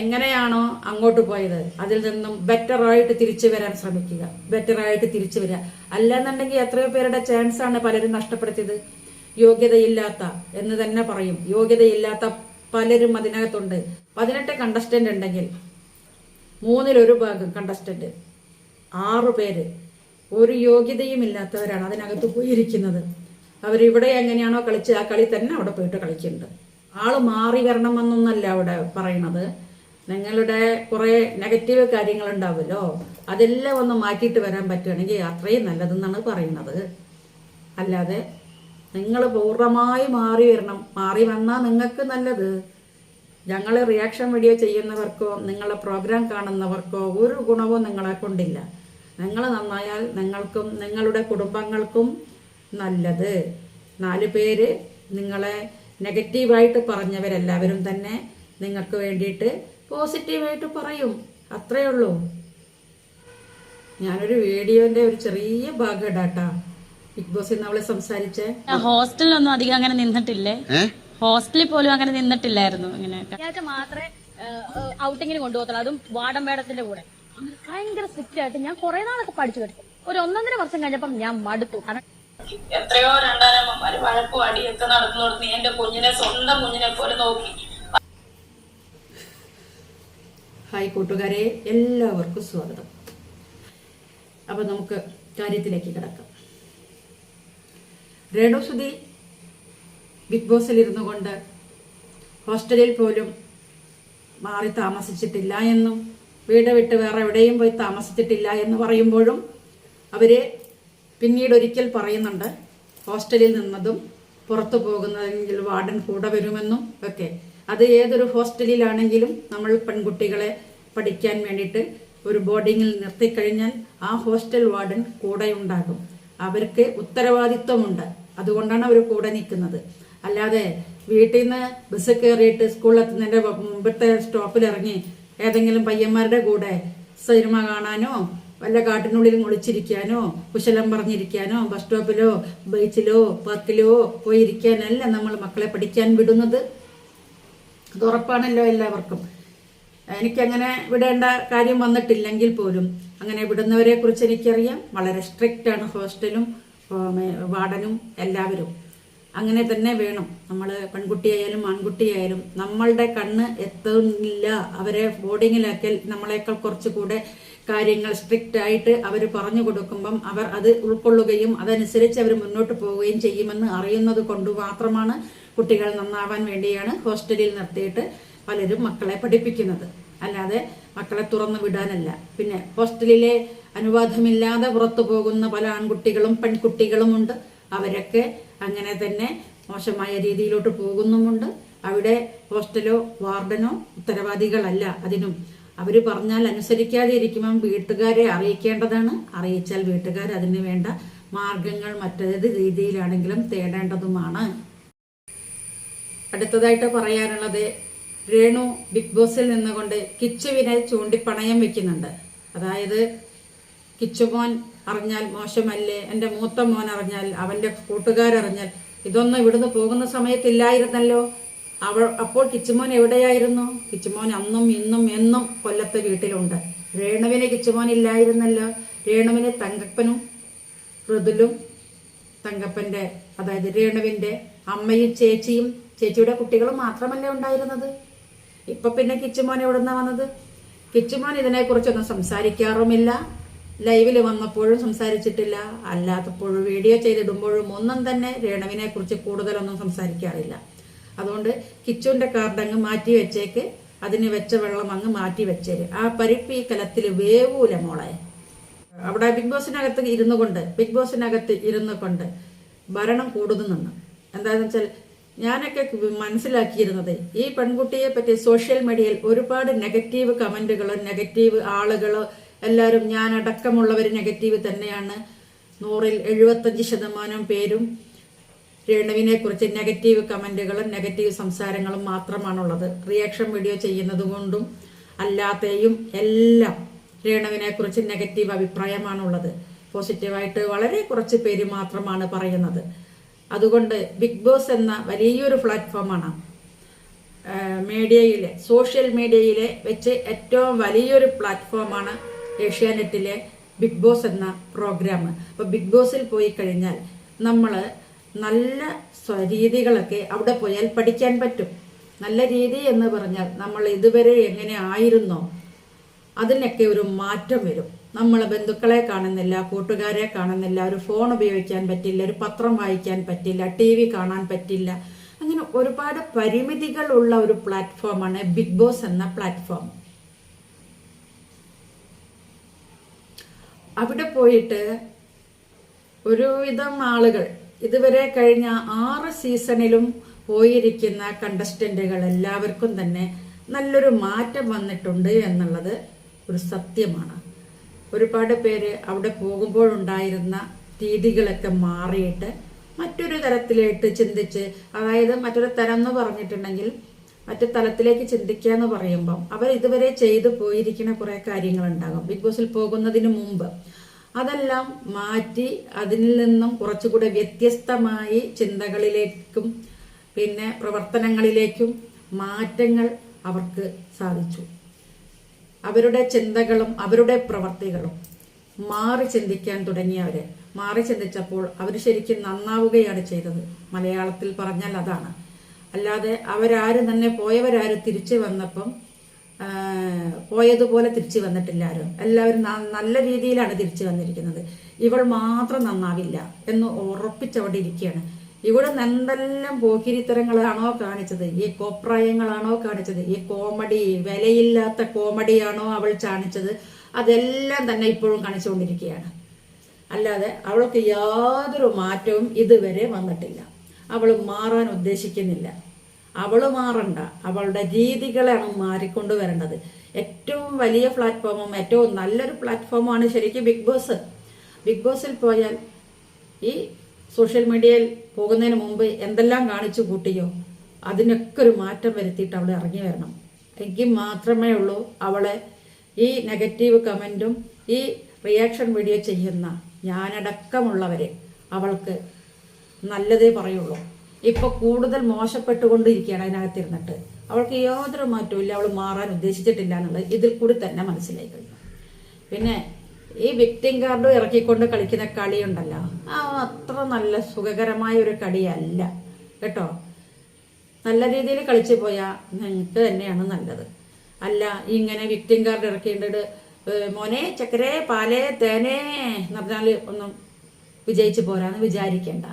എങ്ങനെയാണോ അങ്ങോട്ട് പോയത് അതിൽ നിന്നും ബെറ്ററായിട്ട് തിരിച്ചു വരാൻ ശ്രമിക്കുക. ബെറ്ററായിട്ട് തിരിച്ചു വരിക അല്ലെന്നുണ്ടെങ്കിൽ എത്രയോ പേരുടെ ചാൻസ് ആണ് പലരും നഷ്ടപ്പെടുത്തിയത്. യോഗ്യതയില്ലാത്ത എന്ന് തന്നെ പറയും. യോഗ്യതയില്ലാത്ത പലരും അതിനകത്തുണ്ട്. പതിനെട്ട് കണ്ടസ്റ്റന്റ് ഉണ്ടെങ്കിൽ മൂന്നിലൊരു ഭാഗം കണ്ടസ്റ്റന്റ് ആറു പേര് ഒരു യോഗ്യതയും ഇല്ലാത്തവരാണ് അതിനകത്ത് പോയിരിക്കുന്നത്. അവരിവിടെ എങ്ങനെയാണോ കളിച്ച് ആ കളി തന്നെ അവിടെ പോയിട്ട് കളിക്കുന്നുണ്ട്. ആൾ മാറി വരണമെന്നൊന്നല്ല അവിടെ പറയണത്. നിങ്ങളുടെ കുറെ നെഗറ്റീവ് കാര്യങ്ങൾ ഉണ്ടാവുമല്ലോ അതെല്ലാം ഒന്ന് മാറ്റിയിട്ട് വരാൻ പറ്റുകയാണെങ്കിൽ അത്രയും നല്ലതെന്നാണ് പറയുന്നത്. അല്ലാതെ നിങ്ങൾ പൂർണമായി മാറി വരണം. മാറി വന്നാൽ നിങ്ങൾക്ക് നല്ലത്. ഞങ്ങൾ റിയാക്ഷൻ വീഡിയോ ചെയ്യുന്നവർക്കോ നിങ്ങളെ പ്രോഗ്രാം കാണുന്നവർക്കോ ഒരു ഗുണവും നിങ്ങളെ കൊണ്ടില്ല. നിങ്ങൾ നന്നായാൽ നിങ്ങൾക്കും നിങ്ങളുടെ കുടുംബങ്ങൾക്കും നല്ലത്. നാല് പേര് നിങ്ങളെ നെഗറ്റീവായിട്ട് പറഞ്ഞവരെല്ലാവരും തന്നെ നിങ്ങൾക്ക് വേണ്ടിയിട്ട് പോസിറ്റീവായിട്ട് പറയും. അത്രയേ ഉള്ളൂ. ഞാനൊരു വീഡിയോന്റെ ഒരു ചെറിയ ഭാഗം ഇടാട്ടാ ബിഗ് ബോസിൽ നിന്ന് അവളെ സംസാരിച്ചേ. ഹോസ്റ്റലിലൊന്നും അധികം അങ്ങനെ നിന്നിട്ടില്ലേ? ഹോസ്റ്റലിൽ പോലും അങ്ങനെ നിന്നിട്ടില്ലായിരുന്നു ഇങ്ങനെ മാത്രമേ ഔട്ടിങ്ങിന് കൊണ്ടുപോകത്തുള്ളൂ. അതും വാടം വേടത്തിന്റെ കൂടെ. ഭയങ്കര സ്ട്രിക്റ്റ് ആയിട്ട് ഞാൻ കുറെ നാളൊക്കെ പഠിച്ചു കിട്ടും ഒരു ഒന്നൊന്നര വർഷം കഴിഞ്ഞപ്പം ഞാൻ മടുത്തു. കാരണം എത്രയോ രണ്ടാനമ്മമാര് വഴക്കും അടിയൊക്കെ നടന്നു നടന്ന് എന്റെ കുഞ്ഞിനെ സ്വന്തം കുഞ്ഞിനെ പോലെ നോക്കി. ഹായ് കൂട്ടുകാരെ എല്ലാവർക്കും സ്വാഗതം. അപ്പൊ നമുക്ക് കാര്യത്തിലേക്ക് കിടക്കാം. രേണുസുതി ബിഗ് ബോസിൽ ഇരുന്നു കൊണ്ട് ഹോസ്റ്റലിൽ പോലും മാറി താമസിച്ചിട്ടില്ല എന്നും വീട് വിട്ട് വേറെ എവിടെയും പോയി താമസിച്ചിട്ടില്ല എന്ന് പറയുമ്പോഴും അവരെ പിന്നീട് ഒരിക്കൽ പറയുന്നുണ്ട് ഹോസ്റ്റലിൽ നിന്നതും പുറത്തു പോകുന്നതെങ്കിൽ വാർഡൻ കൂടെ വരുമെന്നും ഒക്കെ. അത് ഏതൊരു ഹോസ്റ്റലിലാണെങ്കിലും നമ്മൾ പെൺകുട്ടികളെ പഠിക്കാൻ വേണ്ടിയിട്ട് ഒരു ബോർഡിങ്ങിൽ നിർത്തിക്കഴിഞ്ഞാൽ ആ ഹോസ്റ്റൽ വാർഡൻ കൂടെ ഉണ്ടാകും അവർക്ക് ഉത്തരവാദിത്വമുണ്ട്. അതുകൊണ്ടാണ് അവർ കൂടെ നിൽക്കുന്നത്. അല്ലാതെ വീട്ടിൽ നിന്ന് ബസ് കയറിയിട്ട് സ്കൂളിലെത്തുന്നതിന്റെ മുമ്പത്തെ സ്റ്റോപ്പിൽ ഇറങ്ങി ഏതെങ്കിലും പയ്യന്മാരുടെ കൂടെ സിനിമ കാണാനോ വല്ല കാട്ടിനുള്ളിൽ ഒളിച്ചിരിക്കാനോ കുശലം പറഞ്ഞിരിക്കാനോ ബസ് സ്റ്റോപ്പിലോ ബീച്ചിലോ പാർക്കിലോ പോയിരിക്കാനല്ല നമ്മൾ മക്കളെ പഠിക്കാൻ വിടുന്നത്. അത് ഉറപ്പാണല്ലോ എല്ലാവർക്കും. എനിക്കങ്ങനെ വിടേണ്ട കാര്യം വന്നിട്ടില്ലെങ്കിൽ പോലും അങ്ങനെ വിടുന്നവരെ കുറിച്ച് എനിക്കറിയാം. വളരെ സ്ട്രിക്റ്റ് ആണ് ഹോസ്റ്റലും വാർഡനും എല്ലാവരും. അങ്ങനെ തന്നെ വേണം. നമ്മൾ പെൺകുട്ടിയായാലും ആൺകുട്ടിയായാലും നമ്മളുടെ കണ്ണ് എത്തുന്നില്ല. അവരെ ബോർഡിങ്ങിലാക്കിയാൽ നമ്മളെക്കാൾ കുറച്ചുകൂടെ കാര്യങ്ങൾ സ്ട്രിക്റ്റ് ആയിട്ട് അവർ പറഞ്ഞു കൊടുക്കുമ്പം അവർ അത് ഉൾക്കൊള്ളുകയും അതനുസരിച്ച് അവർ മുന്നോട്ട് പോവുകയും ചെയ്യുമെന്ന് അറിയുന്നത് കൊണ്ട് മാത്രമാണ് കുട്ടികൾ നന്നാവാൻ വേണ്ടിയാണ് ഹോസ്റ്റലിൽ നിർത്തിയിട്ട് പലരും മക്കളെ പഠിപ്പിക്കുന്നത്. അല്ലാതെ മക്കളെ തുറന്നു വിടാനല്ല. പിന്നെ ഹോസ്റ്റലിലെ അനുവാദമില്ലാതെ പുറത്തു പോകുന്ന പല ആൺകുട്ടികളും പെൺകുട്ടികളുമുണ്ട്. അവരൊക്കെ അങ്ങനെ തന്നെ മോശമായ രീതിയിലോട്ട് പോകുന്നുമുണ്ട്. അവിടെ ഹോസ്റ്റലോ വാർഡനോ ഉത്തരവാദികളല്ല. അതിനും അവർ പറഞ്ഞാൽ അനുസരിക്കാതെ ഇരിക്കുമ്പം വീട്ടുകാരെ അറിയിക്കേണ്ടതാണ്. അറിയിച്ചാൽ വീട്ടുകാർ അതിന് വേണ്ട മാർഗങ്ങൾ മറ്റേത് രീതിയിലാണെങ്കിലും തേടേണ്ടതുമാണ്. അടുത്തതായിട്ട് പറയാനുള്ളത് രേണു ബിഗ് ബോസിൽ നിന്നുകൊണ്ട് കിച്ചുവിനെ ചൂണ്ടിപ്പണയം വെക്കുന്നുണ്ട്. അതായത് കിച്ചുമോൻ അറിഞ്ഞാൽ മോശമല്ലേ? എന്റെ മൂത്ത മോൻ അറിഞ്ഞാൽ അവന്റെ കൂട്ടുകാരറിഞ്ഞാൽ ഇതൊന്നും ഇവിടുന്ന് പോകുന്ന സമയത്തില്ലായിരുന്നല്ലോ. അവൾ അപ്പോൾ കിച്ചുമോൻ എവിടെയായിരുന്നു? കിച്ചുമോൻ അന്നും ഇന്നും എന്നും കൊല്ലത്തെ വീട്ടിലുണ്ട്. രേണുവിന് കിച്ചുമോൻ ഇല്ലായിരുന്നല്ലോ. രേണുവിന് തങ്കപ്പനും ഋതുലും തങ്കപ്പന്റെ അതായത് രേണുവിന്റെ അമ്മയും ചേച്ചിയും ചേച്ചിയുടെ കുട്ടികളും മാത്രമല്ലേ ഉണ്ടായിരുന്നത്? ഇപ്പൊ പിന്നെ കിച്ചുമോൻ എവിടുന്ന വന്നത്? കിച്ചുമോൻ ഇതിനെക്കുറിച്ചൊന്നും സംസാരിക്കാറുമില്ല. ലൈവിൽ വന്നപ്പോഴും സംസാരിച്ചിട്ടില്ല. അല്ലാത്തപ്പോഴും വീഡിയോ ചെയ്തിടുമ്പോഴും ഒന്നും തന്നെ രേണുവിനെ കുറിച്ച് കൂടുതലൊന്നും സംസാരിക്കാറില്ല. അതുകൊണ്ട് കിച്ചുവിന്റെ കാർഡ് അങ്ങ് മാറ്റി വെച്ചേക്ക്. അതിന് വെച്ച വെള്ളം അങ്ങ് മാറ്റി വെച്ചേര്. ആ പരിപ്പ് ഈ കലത്തിൽ വേവൂല മോളെ. അവിടെ ബിഗ് ബോസിനകത്ത് ഇരുന്നു കൊണ്ട് ബിഗ് ബോസിനകത്ത് ഇരുന്നു കൊണ്ട് ഭരണം കൂടുന്നുണ്ട് എന്താണെന്ന് വെച്ചാൽ ഞാനൊക്കെ മനസ്സിലാക്കിയിരുന്നത് ഈ പെൺകുട്ടിയെ പറ്റി സോഷ്യൽ മീഡിയയിൽ ഒരുപാട് നെഗറ്റീവ് കമന്റുകളോ നെഗറ്റീവ് ആളുകളോ എല്ലാവരും ഞാനടക്കമുള്ളവർ നെഗറ്റീവ് തന്നെയാണ്. നൂറിൽ എഴുപത്തഞ്ച് ശതമാനം പേരും രേണുവിനെ കുറിച്ച് നെഗറ്റീവ് കമന്റുകളും നെഗറ്റീവ് സംസാരങ്ങളും മാത്രമാണുള്ളത്. റിയാക്ഷൻ വീഡിയോ ചെയ്യുന്നത് കൊണ്ടും അല്ലാതെയും എല്ലാം രേണുവിനെ കുറിച്ച് നെഗറ്റീവ് അഭിപ്രായമാണുള്ളത് പോസിറ്റീവായിട്ട് വളരെ കുറച്ച് പേര് മാത്രമാണ് പറയുന്നത്. അതുകൊണ്ട് ബിഗ് ബോസ് എന്ന വലിയൊരു പ്ലാറ്റ്ഫോമാണ് മീഡിയയിലെ സോഷ്യൽ മീഡിയയിലെ വെച്ച് ഏറ്റവും വലിയൊരു പ്ലാറ്റ്ഫോമാണ് ഏഷ്യാനെറ്റിലെ ബിഗ് ബോസ് എന്ന പ്രോഗ്രാം അപ്പോൾ ബിഗ് ബോസിൽ പോയി കഴിഞ്ഞാൽ നമ്മൾ നല്ല സ്വരീതികളൊക്കെ അവിടെ പോയാൽ പഠിക്കാൻ പറ്റും. നല്ല രീതി എന്ന് പറഞ്ഞാൽ നമ്മൾ ഇതുവരെ എങ്ങനെ ആയിരുന്നോ അതിനൊക്കെ ഒരു മാറ്റം വരും. നമ്മൾ ബന്ധുക്കളെ കാണുന്നില്ല കൂട്ടുകാരെ കാണുന്നില്ല ഒരു ഫോൺ ഉപയോഗിക്കാൻ പറ്റില്ല ഒരു പത്രം വായിക്കാൻ പറ്റില്ല ടി വി കാണാൻ പറ്റില്ല. അങ്ങനെ ഒരുപാട് പരിമിതികളുള്ള ഒരു പ്ലാറ്റ്ഫോമാണ് ബിഗ് ബോസ് എന്ന പ്ലാറ്റ്ഫോം. അവിടെ പോയിട്ട് ഒരുവിധം ആളുകൾ ഇതുവരെ കഴിഞ്ഞ ആറ് സീസണിലും പോയിരിക്കുന്ന കണ്ടസ്റ്റന്റുകൾ എല്ലാവർക്കും തന്നെ നല്ലൊരു മാറ്റം വന്നിട്ടുണ്ട് എന്നുള്ളത് ഒരു സത്യമാണ്. ഒരുപാട് പേര് അവിടെ പോകുമ്പോഴുണ്ടായിരുന്ന രീതികളൊക്കെ മാറിയിട്ട് മറ്റൊരു തരത്തിലേട്ട് ചിന്തിച്ച് അതായത് മറ്റൊരു തരം എന്ന് പറഞ്ഞിട്ടുണ്ടെങ്കിൽ മറ്റു തലത്തിലേക്ക് ചിന്തിക്കുക എന്ന് പറയുമ്പം അവർ ഇതുവരെ ചെയ്തു പോയിരിക്കുന്ന കുറെ കാര്യങ്ങളുണ്ടാകും. ബിഗ് ബോസിൽ പോകുന്നതിന് മുമ്പ് അതെല്ലാം മാറ്റി അതിൽ നിന്നും കുറച്ചുകൂടെ വ്യത്യസ്തമായി ചിന്തകളിലേക്കും പിന്നെ പ്രവർത്തനങ്ങളിലേക്കും മാറ്റങ്ങൾ അവർക്ക് സാധിച്ചു. അവരുടെ ചിന്തകളും അവരുടെ പ്രവർത്തികളും മാറി ചിന്തിക്കാൻ തുടങ്ങിയവര്. മാറി ചിന്തിച്ചപ്പോൾ അവർ ശരിക്കും നന്നാവുകയാണ് ചെയ്തത്. മലയാളത്തിൽ പറഞ്ഞാൽ അതാണ്. അല്ലാതെ അവരാരും തന്നെ പോയവരാരും തിരിച്ചു വന്നപ്പം പോയതുപോലെ തിരിച്ചു വന്നിട്ടില്ല ആരും. എല്ലാവരും നല്ല രീതിയിലാണ് തിരിച്ചു വന്നിരിക്കുന്നത്. ഇവൾ മാത്രം നന്നാവില്ല എന്ന് ഉറപ്പിച്ചവിടെ ഇരിക്കുകയാണ്. ഇവിടെ എന്തെല്ലാം പോക്കിരിത്തരങ്ങളാണോ കാണിച്ചത്? ഈ കോപ്രായങ്ങളാണോ കാണിച്ചത്? ഈ കോമഡി വിലയില്ലാത്ത കോമഡിയാണോ അവൾ കാണിച്ചത്? അതെല്ലാം തന്നെ ഇപ്പോഴും കാണിച്ചുകൊണ്ടിരിക്കുകയാണ്. അല്ലാതെ അവൾക്ക് യാതൊരു മാറ്റവും ഇതുവരെ വന്നിട്ടില്ല. അവൾ മാറാൻ ഉദ്ദേശിക്കുന്നില്ല. അവൾ മാറണ്ട. അവളുടെ രീതികളാണ് മാറിക്കൊണ്ട് വരേണ്ടത്. ഏറ്റവും വലിയ പ്ലാറ്റ്ഫോമും ഏറ്റവും നല്ലൊരു പ്ലാറ്റ്ഫോമാണ് ശരിക്കും ബിഗ് ബോസ് ബിഗ് ബോസിൽ പോയാൽ ഈ സോഷ്യൽ മീഡിയയിൽ പോകുന്നതിന് മുമ്പ് എന്തെല്ലാം കാണിച്ചു കൂട്ടിയോ അതിനൊക്കെ ഒരു മാറ്റം വരുത്തിയിട്ട് അവൾ ഇറങ്ങി വരണം. എങ്കിൽ മാത്രമേ ഉള്ളൂ അവളെ ഈ നെഗറ്റീവ് കമന്റും ഈ റിയാക്ഷൻ വീഡിയോ ചെയ്യുന്ന ഞാനടക്കമുള്ളവരെ അവൾക്ക് നല്ലതേ പറയുള്ളൂ. ഇപ്പൊ കൂടുതൽ മോശപ്പെട്ടുകൊണ്ടിരിക്കുകയാണ് അതിനകത്തിരുന്നിട്ട്. അവൾക്ക് യാതൊരു മാറ്റവും ഇല്ല അവൾ മാറാൻ ഉദ്ദേശിച്ചിട്ടില്ല എന്നുള്ളത് ഇതിൽ കൂടി തന്നെ മനസ്സിലായി കഴിഞ്ഞു പിന്നെ ഈ വിക്ടിം കാർഡ് ഇറക്കിക്കൊണ്ട് കളിക്കുന്ന കളിയുണ്ടല്ലോ ആ അത്ര നല്ല സുഖകരമായ ഒരു കളിയല്ല കേട്ടോ? നല്ല രീതിയിൽ കളിച്ചു പോയാൽ നിങ്ങൾക്ക് തന്നെയാണ് നല്ലത്. അല്ല ഇങ്ങനെ വിക്ടിം കാർഡ് ഇറക്കേണ്ടത് മോനെ ചക്കരേ പാലേ തേനേ എന്ന് പറഞ്ഞാൽ ഒന്നും വിജയിച്ചു പോരാന്ന് വിചാരിക്കേണ്ട.